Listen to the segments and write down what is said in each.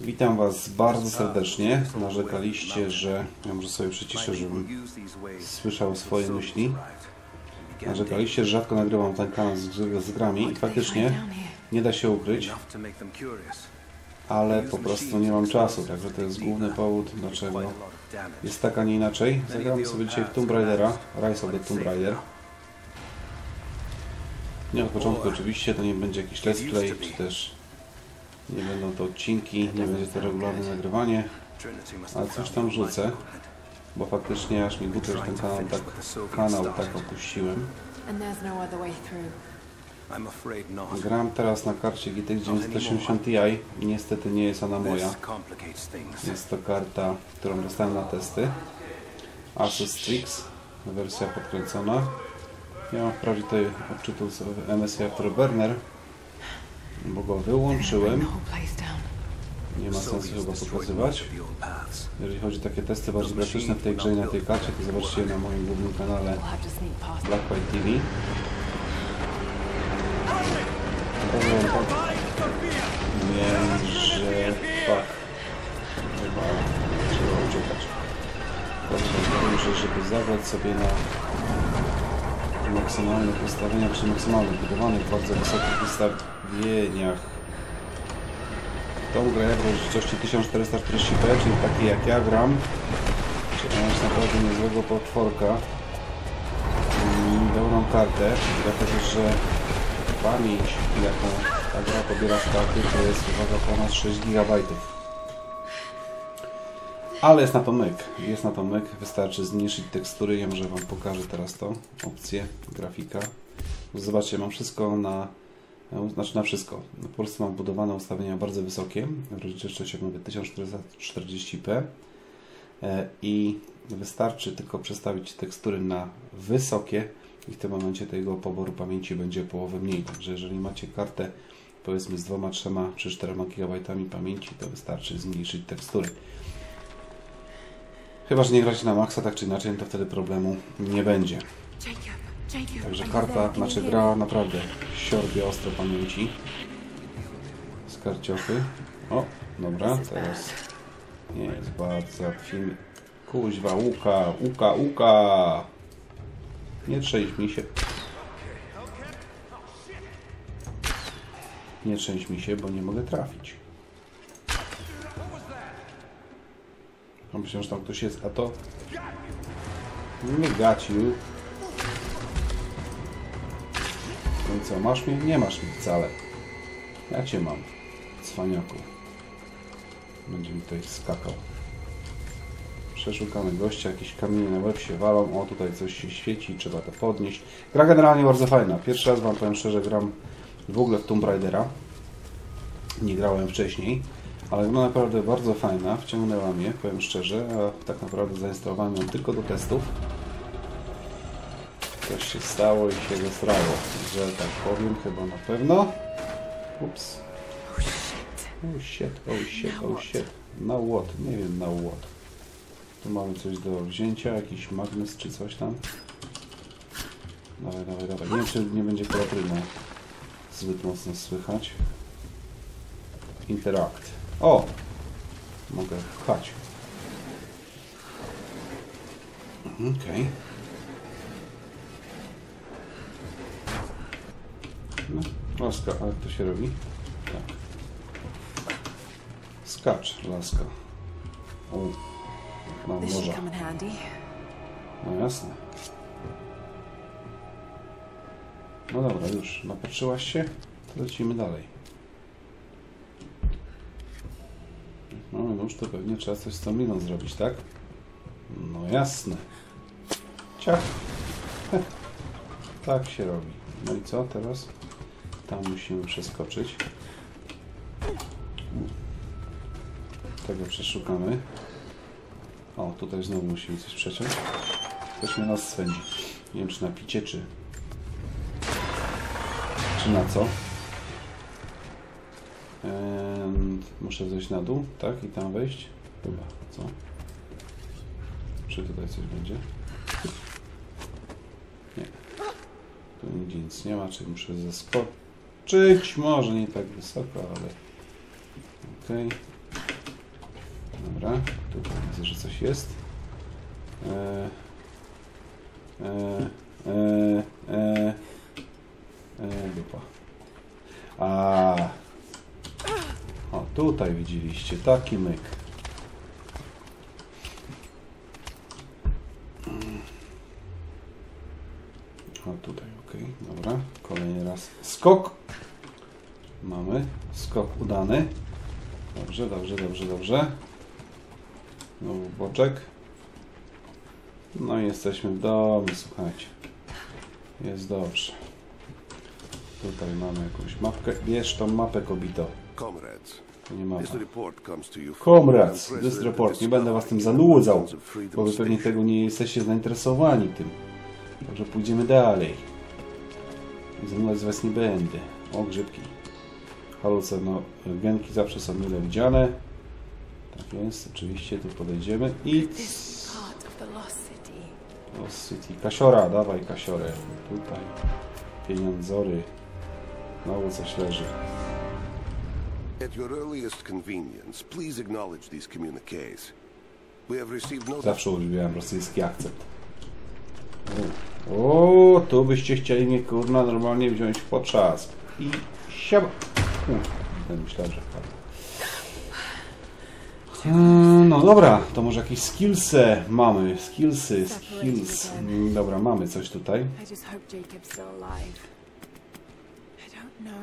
Witam Was bardzo serdecznie. Narzekaliście, że... Ja może sobie przyciszę, żebym słyszał swoje myśli. Narzekaliście, że rzadko nagrywam ten kanał z, z grami i faktycznie nie da się ukryć, ale po prostu nie mam czasu, także to jest główny powód, dlaczego jest tak, a nie inaczej. Zagramy sobie dzisiaj w Tomb Raidera, Rise of the Tomb Raider. Nie od początku oczywiście, to nie będzie jakiś let's play, czy też nie będą to odcinki, nie będzie to regularne nagrywanie, ale coś tam rzucę, bo faktycznie aż mi głupio, że ten kanał tak, kanał tak opuściłem. No. Gram teraz na karcie GTX 980 Ti, niestety nie jest ona moja. Jest to karta, którą dostałem na testy. Asus Strix, wersja podkręcona. Ja mam wprawdzie tutaj odczytu z MSI Afterburner, bo go wyłączyłem. Nie ma sensu destroyed pokazywać. Jeżeli chodzi o takie testy bardziej graficzne w tej grze i na tej karcie, to zobaczcie je na moim głównym kanale. Black White TV. Powiem tak, wiem, że fuck. Chyba trzeba uciekać. Powiem, że żeby zagrać sobie na maksymalnych ustawieniach, czy maksymalnych budowanych, bardzo wysokich ustawieniach tą grę w rozdzielczości 1440p, czyli takie jak ja gram, mieć naprawdę niezłego potworka mm, pełną kartę, dlatego że pamięć, jaką ta gra pobiera z karty, to jest uwaga ponad 6 GB. Ale jest na to myk, jest na to myk, wystarczy zmniejszyć tekstury, ja może Wam pokażę teraz to, opcję, grafika. Zobaczcie, mam wszystko na, znaczy na wszystko. Po prostu mam budowane ustawienia bardzo wysokie, w rozdzielczości mówię 1440p E, i wystarczy tylko przestawić tekstury na wysokie i w tym momencie tego poboru pamięci będzie połowę mniej. Także jeżeli macie kartę powiedzmy z 2, 3 czy 4 GB pamięci, to wystarczy zmniejszyć tekstury. Chyba, że nie gracie na maksa, tak czy inaczej, to wtedy problemu nie będzie. Także karta, znaczy gra naprawdę siorbie ostro pamięci z karciochy. O, dobra, teraz nie jest bardzo film. Kuźwa, łuka, łuka, łuka! Nie trzęść mi się. Nie trzęść mi się, bo nie mogę trafić. A myślę, że tam ktoś jest, a to... Nie you. No co, masz mnie? Nie masz mnie wcale. Ja cię mam, cwaniaku. Będzie mi tutaj skakał. Przeszukamy gościa, jakieś kamienie na łeb się walą. O, tutaj coś się świeci, trzeba to podnieść. Gra generalnie bardzo fajna. Pierwszy raz Wam powiem szczerze, gram w ogóle w Tomb Raidera. Nie grałem wcześniej, ale gra naprawdę bardzo fajna. Wciągnęła mnie, powiem szczerze, a tak naprawdę zainstalowałem ją tylko do testów. Coś się stało i się zesrało, że tak powiem, chyba na pewno. Ups. Oh shit. Oh shit, oh shit, oh shit. Now what? Nie wiem now what. Tu mamy coś do wzięcia, jakiś magnes czy coś tam. Dawaj, dawaj, dawaj. Nie wiem, czy nie będzie klatrynę zbyt mocno słychać. Interact. O! Mogę pchać. Okej. No, laska, ale to się robi? Tak. Skacz, laska. O, mam handy. No jasne. No dobra, już. Napatrzyłaś się? To lecimy dalej. Już to pewnie trzeba coś z tą miną zrobić, tak? No jasne. Ciach. Tak się robi. No i co teraz? Tam musimy przeskoczyć. Tego przeszukamy. O, tutaj znowu musimy coś przeciąć. Ktoś mnie nas swędzi. Nie wiem, czy na picie, czy... Czy na co? And muszę zejść na dół, tak? I tam wejść? Chyba, co? Czy tutaj coś będzie? Nie. Tu nigdzie nic nie ma, czyli muszę zeskoczyć. Może nie tak wysoko, ale... Okej. Dobra, tutaj widzę, że coś jest. E, e, e, e, e, dupa. A. O, tutaj widzieliście, taki myk. O, tutaj, ok, dobra. Kolejny raz. Skok. Mamy. Skok udany. Dobrze, dobrze, dobrze, dobrze. Znowu boczek. No i jesteśmy w domu, słuchajcie. Jest dobrze. Tutaj mamy jakąś mapkę. Bierz tą mapę, kobito. Comrades, To nie from Comrades, this report. Nie będę was tym zanudzał, bo wy pewnie tego nie jesteście zainteresowani tym. Także pójdziemy dalej. Zanudzać was nie będę. O, grzybki. Halucynogenki zawsze są mile widziane. Tak jest, oczywiście, tu podejdziemy i... Lost city. Kasiora, dawaj kasiorę. Tutaj. Pieniądzory. Znowu coś leży. Zawsze uwielbiałem rosyjski akcent. O, tu byście chcieli mnie kurna normalnie wziąć w potrzask. I. Ten myślałem, że wpadł. Mm, No dobra, to może jakieś skillsy mamy. Skillsy, skills. Mm, Dobra, mamy coś tutaj.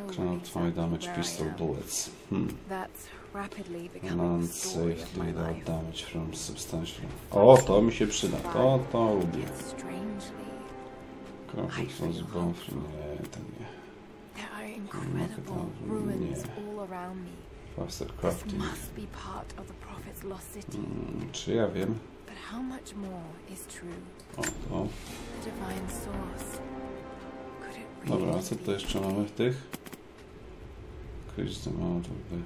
Exactly find damage pistol bullets. Hmm. That's rapidly becoming Non the story safe of my without damage from substantial. O, to mi się przyda. To, to lubię. The bone from... Nie, to nie. me. Faster crafting. must be part of the Prophet's lost city. Mm, czy ja wiem? O, to. Dobra, co be tu jeszcze mamy w tych? Amount of the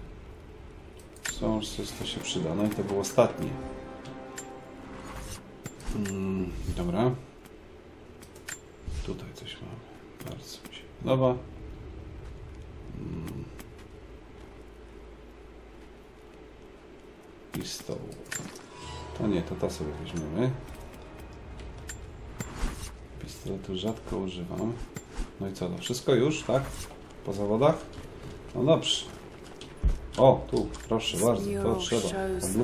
sources, to się przyda. No i to było ostatnie. Mm, dobra. Tutaj coś mamy. Bardzo mi się podoba. Mm. Pistol. To nie, to ta sobie weźmiemy. Pistoletu rzadko używam. No i co, to wszystko już, tak? Po zawodach? No dobrze. O, tu, proszę bardzo, to trzeba in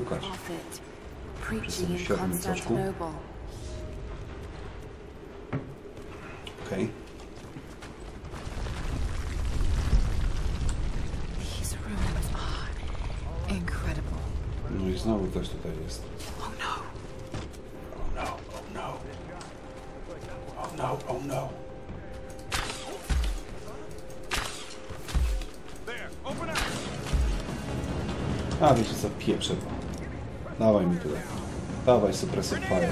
wyświetlić troszkę. Constantinople. Okej. No i znowu ktoś tutaj jest. To. Dawaj mi tutaj. Dawaj suppressor fire.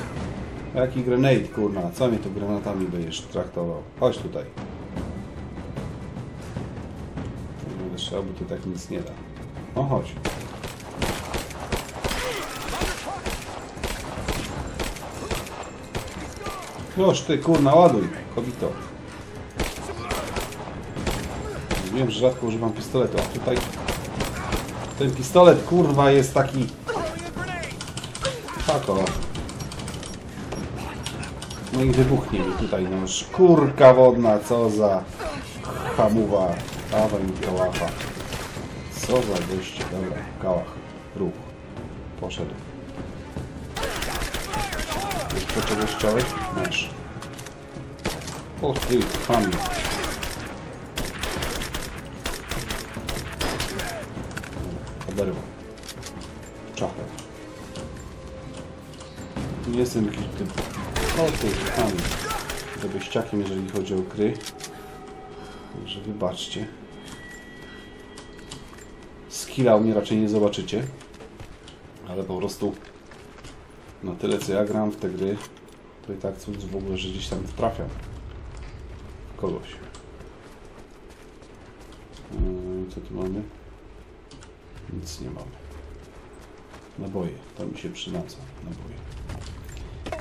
Jaki grenade, kurna? Co mnie tu granatami będziesz traktował? Chodź tutaj. Bo tu tak nic nie da. No chodź. Noż ty, kurna, ładuj, kobito. Wiem, że rzadko używam pistoletu, a tutaj ten pistolet, kurwa, jest taki... Tako. No i wybuchnie mi tutaj, no szkórka wodna, co za hamuwa. Dawaj mi kałacha. Co za goście, dobra, kałach, ruch. Poszedł. Jeszcze czegoś chciałeś? Masz. O ty, chamie. Oberwał. Czachę. Nie jestem jakiś typ. O ty, chamie. Dobyściakiem, jeżeli chodzi o gry. Także wybaczcie. Skilla mnie raczej nie zobaczycie. Ale po prostu na tyle co ja gram w te gry, to i tak cud w ogóle, że gdzieś tam trafiam w kogoś. Yy, co tu mamy? Nic nie mamy. Naboje, to mi się przydadzą, naboje.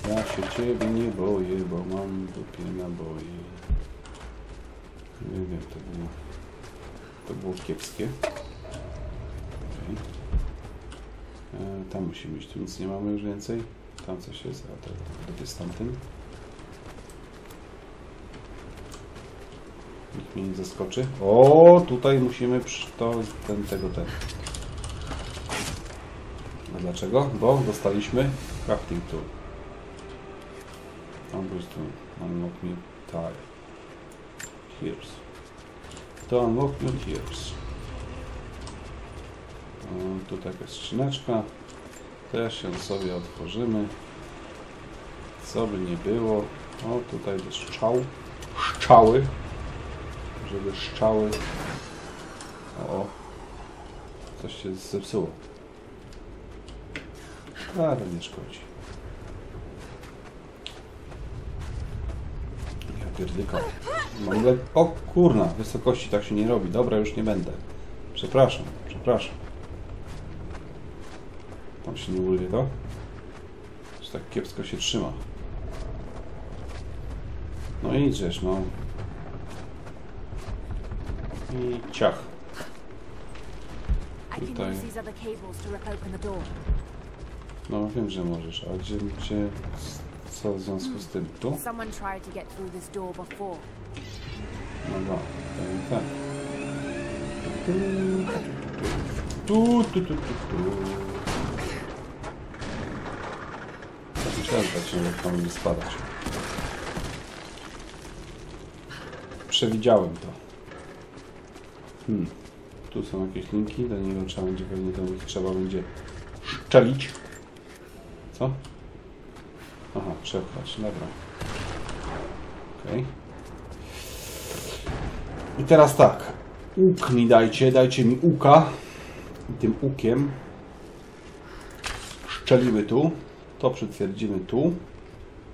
Ja się ciebie nie boję, bo mam w dupie naboje. Nie wiem, to było, to było kiepskie. Okej. E, tam musimy iść. Tu nic nie mamy już więcej. Tam coś jest, a to to jest tamtym. Nikt mnie nie zaskoczy. O, tutaj musimy to ten, tego, ten. A dlaczego? Bo dostaliśmy crafting tool. Ambush tool. Unlock new tile. Here's. To unlock new here's. Tu taka skrzyneczka. Też ją sobie otworzymy. Co by nie było. O, tutaj do strzał. Szczały. Żeby szczały. O. Coś się zepsuło. Ale nie szkodzi. Ja pierdykam. Mam le... O kurna, wysokości tak się nie robi. Dobra, już nie będę. Przepraszam, przepraszam. Tam się nie urwie to? Że tak kiepsko się trzyma. No i idziesz, no. I ciach. Tutaj. No wiem, że możesz, a gdzie, gdzie, co w związku z tym? Tu? Someone tried to get through this door before. No no, tak. Tu, tu, tu, tu, tu. Tak musiałem tak się jak tam nie spadać. Przewidziałem to. Hmm. Tu są jakieś linki, do niego trzeba będzie pewnie do nich trzeba będzie szczelić. Co? Aha, przepchać, dobra. Okej. I teraz tak. Łuk mi dajcie, dajcie mi uka. I tym ukiem szczelimy tu. To przytwierdzimy tu.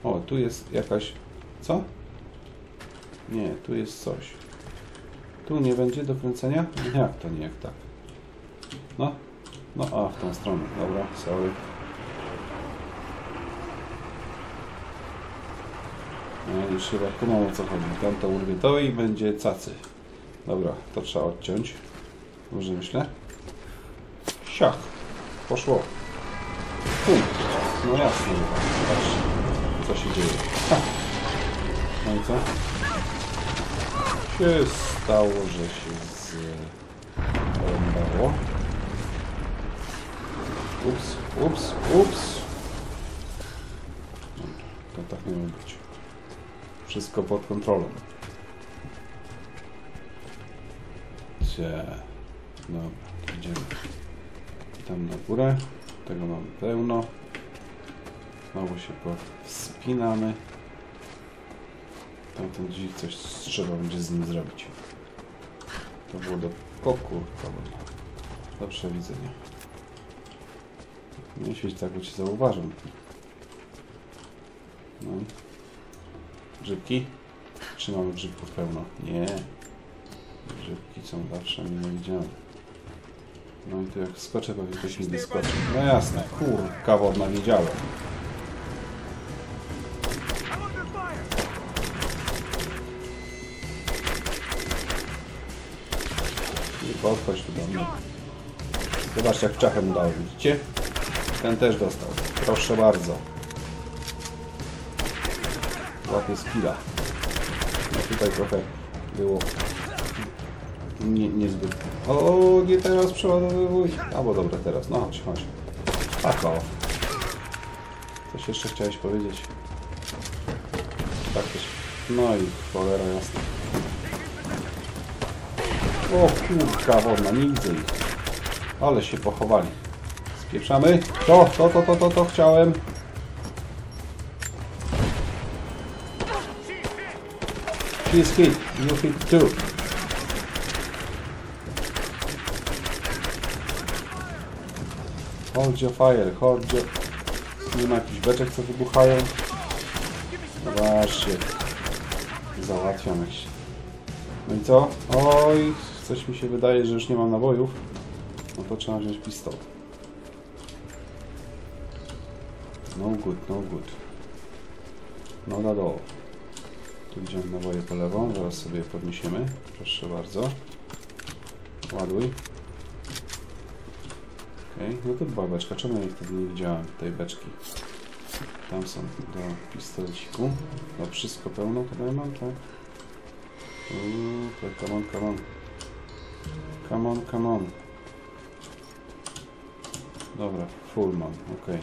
O, tu jest jakaś... Co? Nie, tu jest coś. Tu nie będzie do kręcenia? Jak to nie, jak tak? No. No, a, w tą stronę. Dobra, sorry. No, już chyba kumam o co chodzi. Tam to urwie to i będzie cacy. Dobra, to trzeba odciąć. Może myślę? Siach. Poszło. Pum. No jasne. Zobaczcie, co się dzieje. Ha. No i co? Się stało, że się zrąbało. Ups, ups, ups. Dobra, to tak nie ma być. Wszystko pod kontrolą. Dobra, to idziemy. Tam na górę. Tego mamy pełno. Znowu się wspinamy. Tamten dźwig coś trzeba będzie z nim zrobić. To było do... O do przewidzenia. Nie świeć tak, bo cię zauważam. No. Grzybki? Czy mamy grzybków pełno? Nie. Grzybki są zawsze mile widziane. No i tu jak skoczę, pewnie ktoś mi wyskoczy. No jasne, kurka wodna, wiedziałem. I podchodź tu do mnie. Zobaczcie jak czachem dał, widzicie? Ten też dostał. Proszę bardzo. Łapie skilla. No tutaj trochę było nie, niezbyt. O, nie teraz przeładowywuj. A bo dobra, teraz. No chodź, chodź. Tak o. Coś jeszcze chciałeś powiedzieć? Tak też. No i cholera jasna. O kurka wodna, nie widzę ich. Ale się pochowali. Spieprzamy. To, to, to, to, to, to chciałem. She's hit. You hit too. Hold your fire, hold your... Nie ma jakichś beczek, co wybuchają? Zobaczcie. Załatwiam jakieś. No i co? Oj, coś mi się wydaje, że już nie mam nabojów. No to trzeba wziąć pistol. No good, no good. No da do. Tu idziemy naboje po lewą, zaraz sobie podniesiemy. Proszę bardzo. Ładuj. Okej, no to była beczka. Czemu ja wtedy nie widziałem, tej beczki? Tam są do pistoleciku. No wszystko pełno tutaj mam, tak? Uuu, to come on, come on. Come on, come on. Dobra, full mam, okej.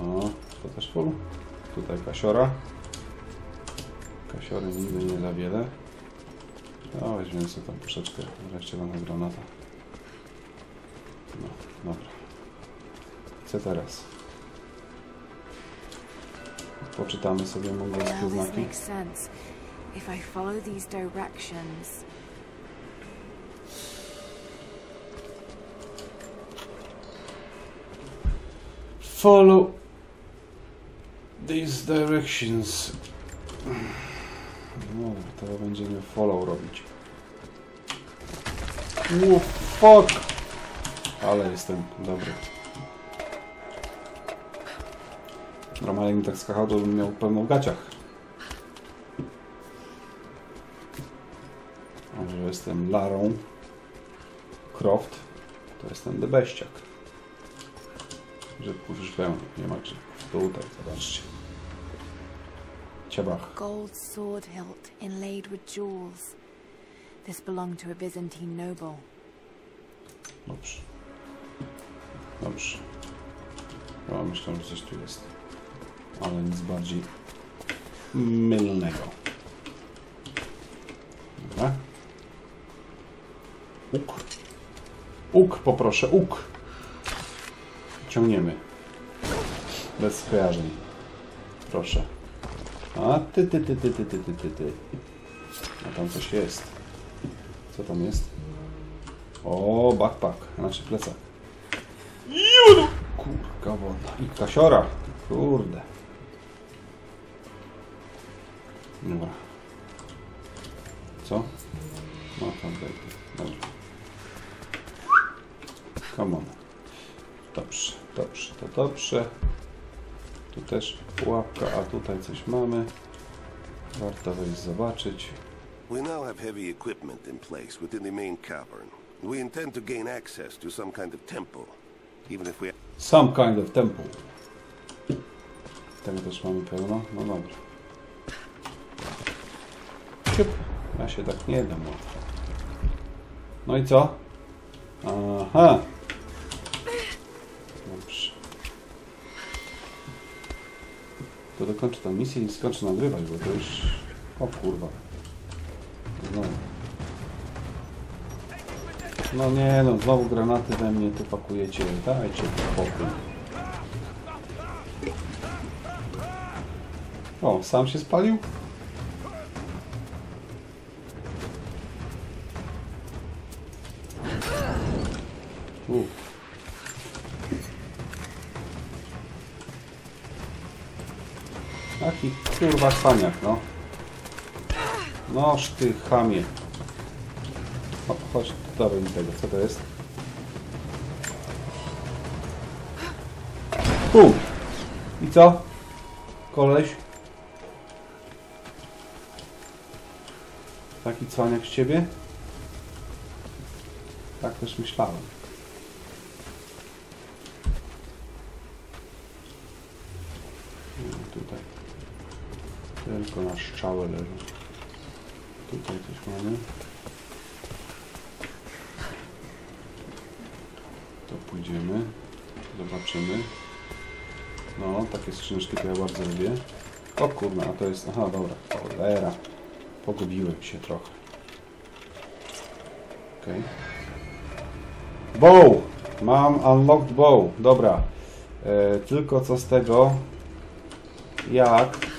O, to też full. Tutaj kasiora. Kasiory nigdy nie za wiele. No, weźmiemy sobie tam troszeczkę wreszcie na granata. No, dobra. Co teraz? Poczytamy sobie mongolskie znaki. If I follow these directions, Follow these directions. No, to będziemy follow robić. Oh, fuck! Ale jestem dobry. Normalnie mi tak skakał, to bym miał pełno w gaciach. A że jestem Larą Croft, to jestem debeściak. Że już pełno, nie ma gdzie. Tutaj, zobaczcie. Ciabach. gold sword hilt inlaid with jewels. This belonged to a Byzantine noble. Dobrze. Dobrze. Ja myślę, że coś tu jest. Ale nic bardziej mylnego. Dobra. Łuk. Łuk poproszę, łuk. Ciągniemy. Bez skojarzeń. Proszę. A ty, ty, ty, ty, ty, ty, ty, ty, ty. A tam coś jest. Co tam jest? O, backpack, znaczy plecak. Judu! Kurka wodna. I kasiora. Kurde. Dobra. Co? No tam daj. Dobra. Come on. Dobrze, dobrze, to dobrze. Tu też pułapka, a tutaj coś mamy. Warto wejść zobaczyć. We now have heavy equipment in place within the main cavern. We intend to gain access to some kind of temple, even if we Some kind of temple. Tego też mamy pełno. No dobra. Ciup. Ja się tak nie dam. No i co? Aha. Dobrze. To dokończę tę misję i skończę nagrywać, bo to już... O kurwa. Znowu. No nie no, znowu granaty we mnie tu pakujecie. Dajcie spokój. O, sam się spalił? Kurwa no. Noż ty chamie. O, chodź, dawaj mi tego, co to jest? Pum! I co? Koleś? Taki cwaniak z ciebie? Tak też myślałem. No, tutaj. Tylko na szczałę leży. Tutaj coś mamy. To pójdziemy. Zobaczymy. No, takie skrzyneczki to ja bardzo lubię. O kurna, a to jest... Aha, dobra. Cholera. Pogubiłem się trochę. Okej. Bow! Mam unlocked bow. Dobra. E, tylko co z tego? Jak?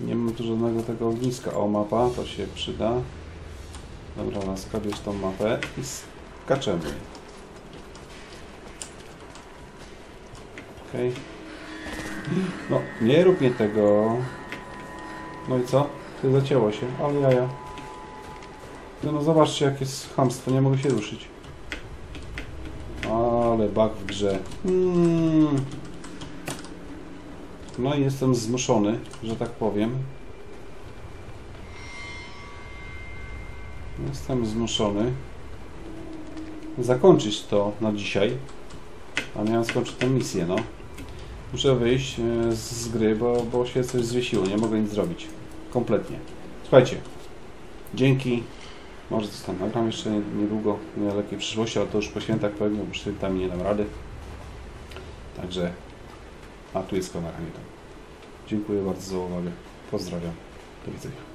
Nie mam tu żadnego tego ogniska. O, mapa, to się przyda. Dobra, laska, bierz tą mapę i skaczemy. Okej. No, nie rób mnie tego. No i co? Ty zacięło się, ale jaja. No, no zobaczcie, jakie jest chamstwo, nie mogę się ruszyć. Ale bug w grze. Mm. No i jestem zmuszony, że tak powiem. Jestem zmuszony zakończyć to na dzisiaj. A miałem skończyć tę misję, no. Muszę wyjść e, z, gry, bo, bo się coś zwiesiło, nie mogę nic zrobić. Kompletnie. Słuchajcie, dzięki. Może coś tam nagram jeszcze niedługo, w niedalekiej przyszłości, ale to już po świętach pewnie, bo świętami nie dam rady. Także, a tu jest konara, nie tam. Dziękuję bardzo za uwagę. Pozdrawiam. Do widzenia.